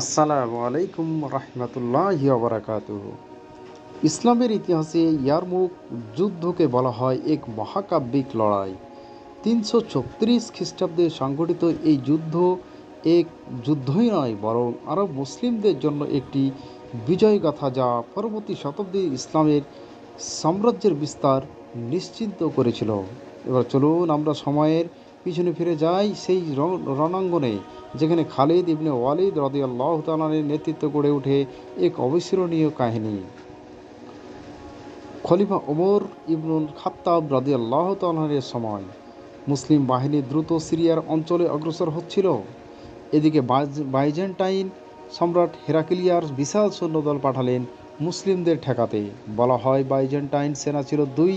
আসসালামু আলাইকুম রহমতুল্লাহ বারাকাত ইসলামের ইতিহাসে ইয়ারমুক যুদ্ধকে বলা হয় এক মহাকাব্যিক লড়াই। তিনশো ছত্রিশ খ্রিস্টাব্দে সংঘটিত এই যুদ্ধ এক যুদ্ধই নয়, বরং আরব মুসলিমদের জন্য একটি বিজয়গাথা যা পরবর্তী শতাব্দী ইসলামের সাম্রাজ্যের বিস্তার নিশ্চিন্ত করেছিল। এবার চলুন আমরা সময়ের পিছনে ফিরে যাই সেই রণাঙ্গনে, যেখানে খালিদ ইবনে ওয়ালিদ রদি আল্লাহ তালানের নেতৃত্ব গড়ে ওঠে এক অবিস্মরণীয় কাহিনী। খলিফা ওমর ইবনুল খাত্তাব রদি আল্লাহ তালানের সময় মুসলিম বাহিনী দ্রুত সিরিয়ার অঞ্চলে অগ্রসর হচ্ছিল। এদিকে বাইজেন্টাইন সম্রাট হেরাকিলিয়ার বিশাল সৈন্যদল পাঠালেন মুসলিমদের ঠেকাতে। বলা হয়, বাইজেন্টাইন সেনা ছিল দুই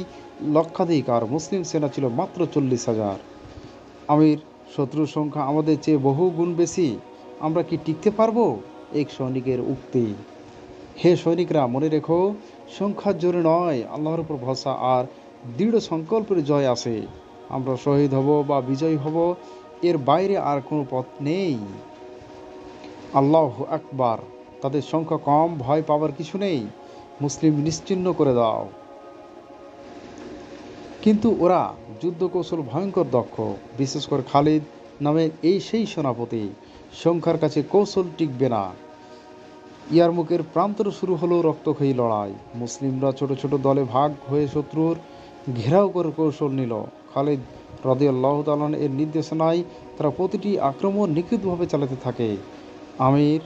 লক্ষাধিক আর মুসলিম সেনা ছিল মাত্র চল্লিশ হাজার। আমির, শত্রুর সংখ্যা আমাদের চেয়ে বহু গুণ বেশি, আমরা কি টিকতে পারব? এক সৈনিকের উক্তি। হে সৈনিকরা, মনে রেখো সংখ্যার জোরে নয়, আল্লাহর উপর ভরসা আর দৃঢ় সংকল্পের জয় আসে আমরা শহীদ হব বা বিজয়ী হব, এর বাইরে আর কোনো পথ নেই। আল্লাহ আকবার। তাদের সংখ্যা কম, ভয় পাওয়ার কিছু নেই। মুসলিম নিশ্চিহ্ন করে দাও। কিন্তু ওরা যুদ্ধ কৌশল ভয়ঙ্কর দক্ষ। বিশেষ করে খালিদ নামের এই সেই সেনাপতি। সংখ্যার কাছে কৌশল টিকবে না। ইয়ারমুকের প্রান্তরে শুরু হলো রক্তক্ষয়ী লড়াই। মুসলিমরা ছোট ছোট দলে ভাগ হয়ে শত্রুর ঘেরাও করে কৌশল নিল। খালিদ রদিয়াল্লাহ তালন এর নির্দেশনায় তারা প্রতিটি আক্রমণ নিখুঁতভাবে চালাতে থাকে। আমির,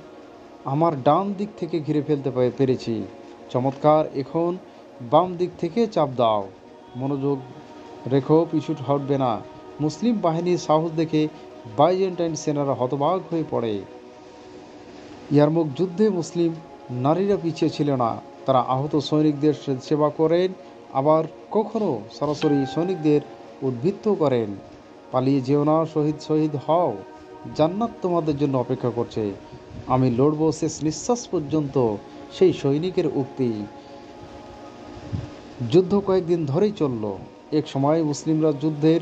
আমার ডান দিক থেকে ঘিরে ফেলতে পেরেছি। চমৎকার, এখন বাম দিক থেকে চাপ দাও। মনোযোগ রেখো, পিছু হটবে না। মুসলিম বাহিনীর সাহস দেখে বাইজেন্টাইন সেনারা হতবাক হয়ে পড়ে। ইয়ারমুক যুদ্ধে মুসলিম নারীরা পিছিয়ে ছিল না। তারা আহত সৈনিকদের সেবা করেন, আবার কখনো সরাসরি সৈনিকদের উদ্বৃত্ত করেন। পালিয়ে যেও না, শহীদ শহীদ হও। জান্নাত তোমাদের জন্য অপেক্ষা করছে। আমি লড়বো শেষ নিঃশ্বাস পর্যন্ত সেই সৈনিকের উক্তি। যুদ্ধ কয়েকদিন ধরেই চলল। এক সময় মুসলিমরা যুদ্ধের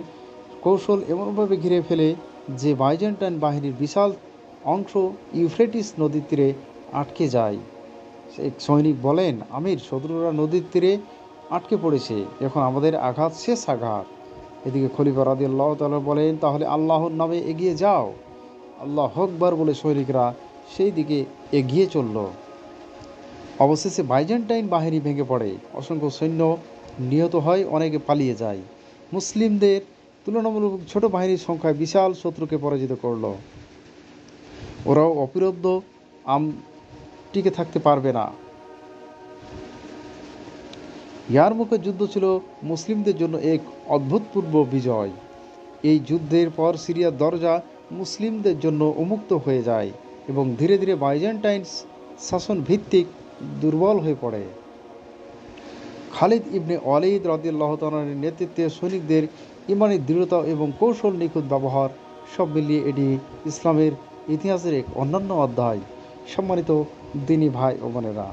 কৌশল এমনভাবে ঘিরে ফেলে যে বাইজেন্টাইন বাহিনীর বিশাল অংশ ইউফ্রেটিস নদীর তীরে আটকে যায়। এক সৈনিক বলেন, আমির শত্রুরা নদীর তীরে আটকে পড়েছে। এখন আমাদের আঘাত শেষ আঘাত। এদিকে খলিফা রাদি আল্লাহ তালা বলেন, তাহলে আল্লাহর নামে এগিয়ে যাও। আল্লাহ হকবার বলে সৈনিকরা সেই দিকে এগিয়ে চলল। অবশেষে বাইজেন্টাইন বাহিনী ভেঙে পড়ে। অসংখ্য সৈন্য নিহত হয়, অনেকে পালিয়ে যায়। মুসলিমদের তুলনামূলক ছোট বাহিনীর সংখ্যায় বিশাল শত্রুকে পরাজিত করল। ওরাও অবিরুদ্ধ আম টিকে থাকতে পারবে না। ইয়ার মুখে যুদ্ধ ছিল মুসলিমদের জন্য এক অদ্ভুতপূর্ব বিজয়। এই যুদ্ধের পর সিরিয়ার দরজা মুসলিমদের জন্য উন্মুক্ত হয়ে যায় এবং ধীরে ধীরে বাইজেন্টাইন শাসন ভিত্তিক দুর্বল হয়ে পড়ে। খালিদ ইবনে ওয়ালিদ রদিল্লাহ তালানের নেতৃত্বে সৈনিকদের ইমানি দৃঢ়তা এবং কৌশল নিখুঁত ব্যবহার সব মিলিয়ে এটি ইসলামের ইতিহাসের এক অন্যান্য অধ্যায়। সম্মানিত দিনী ভাই ও বোনেরা,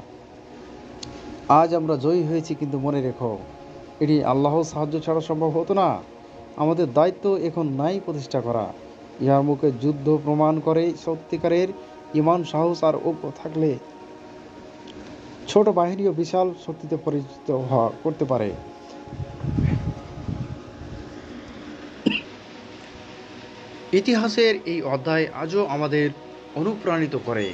আজ আমরা জয়ী হয়েছি কিন্তু মনে রেখো, এটি আল্লাহর সাহায্য ছাড়া সম্ভব হতো না। আমাদের দায়িত্ব এখন নাই প্রতিষ্ঠা করা। ইহার মুখে যুদ্ধ প্রমাণ করে সত্যিকারের ইমান, সাহস আর ঐক্য থাকলে ছোট বাহিনীও বিশাল শক্তিতে পরিচিত হওয়া, করতে পারে। ইতিহাসের এই অধ্যায় আজও আমাদের অনুপ্রাণিত করে।